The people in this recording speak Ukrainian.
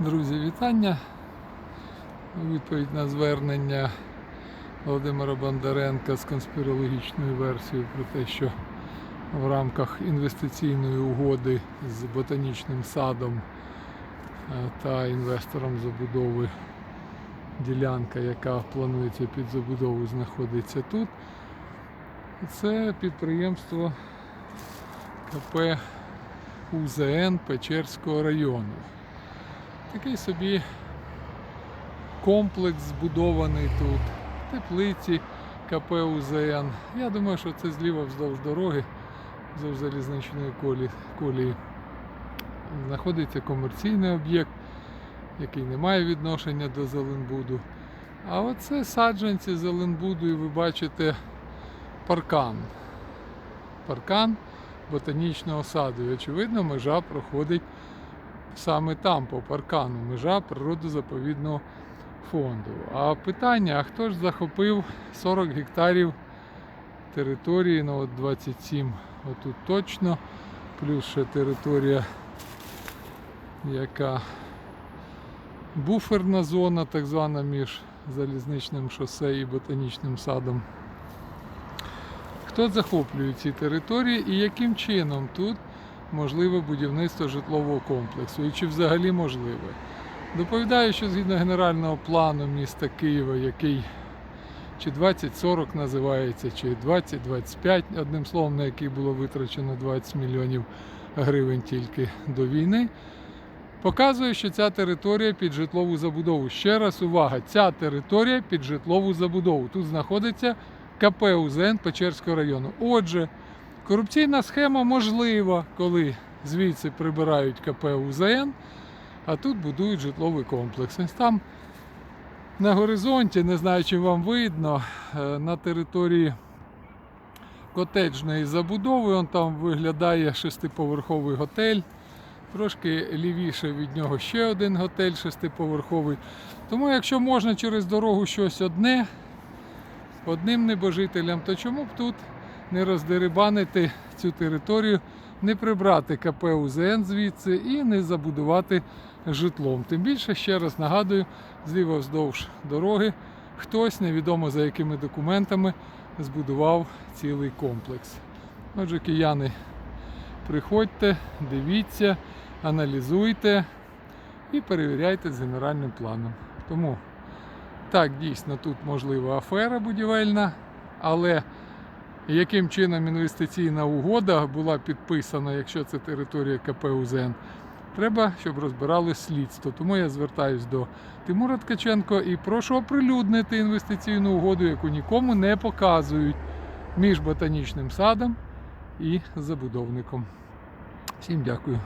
Друзі, вітання. Відповідь на звернення Володимира Бондаренка з конспірологічною версією про те, що в рамках інвестиційної угоди з ботанічним садом е, та інвестором забудови ділянка, яка планується під забудову, знаходиться тут. Це підприємство КП УЗН Печерського району. Такий собі комплекс збудований тут, теплиці КП УЗН. Я думаю, що це зліва вздовж дороги, вздовж залізничної колі, колії. Знаходиться комерційний об'єкт, який не має відношення до Зеленбуду. А оце саджанці Зеленбуду, і ви бачите паркан. Паркан ботанічного саду. І очевидно, межа проходить саме там, по паркану, межа природозаповідного фонду. А питання: а хто ж захопив 40 гектарів території, ну от 27 отут точно, плюс ще територія, яка буферна зона, так звана між залізничним шосе і ботанічним садом. Хто захоплює ці території і яким чином тут можливе будівництво житлового комплексу і чи взагалі можливе? Доповідаю, що згідно генерального плану міста Києва, який чи 2040 називається, чи 2025, одним словом, на який було витрачено 20 мільйонів гривень тільки до війни, показує, що ця територія під житлову забудову. Ще раз увага, ця територія під житлову забудову. Тут знаходиться КП УЗН Печерського району. Отже, корупційна схема можлива, коли звідси прибирають КП УЗН, а тут будують житловий комплекс. Там на горизонті, не знаю, чи вам видно, е, на території котеджної забудови, он там виглядає шестиповерховий готель. Трошки лівіше від нього ще один готель шестиповерховий. Тому, якщо можна через дорогу щось одне, одним небожителям, то чому б тут не роздерибанити цю територію, не прибрати КП УЗН звідси і не забудувати житлом. Тим більше, ще раз нагадую, зліва вздовж дороги хтось, невідомо за якими документами, збудував цілий комплекс. Отже, кияни, приходьте, дивіться, аналізуйте і перевіряйте з генеральним планом. Тому так, дійсно, тут можлива афера будівельна, але яким чином інвестиційна угода була підписана, якщо це територія КП УЗН, треба, щоб розбирали слідство. Тому я звертаюсь до Тимура Ткаченко і прошу оприлюднити інвестиційну угоду, яку нікому не показують між ботанічним садом і забудовником. Всім дякую.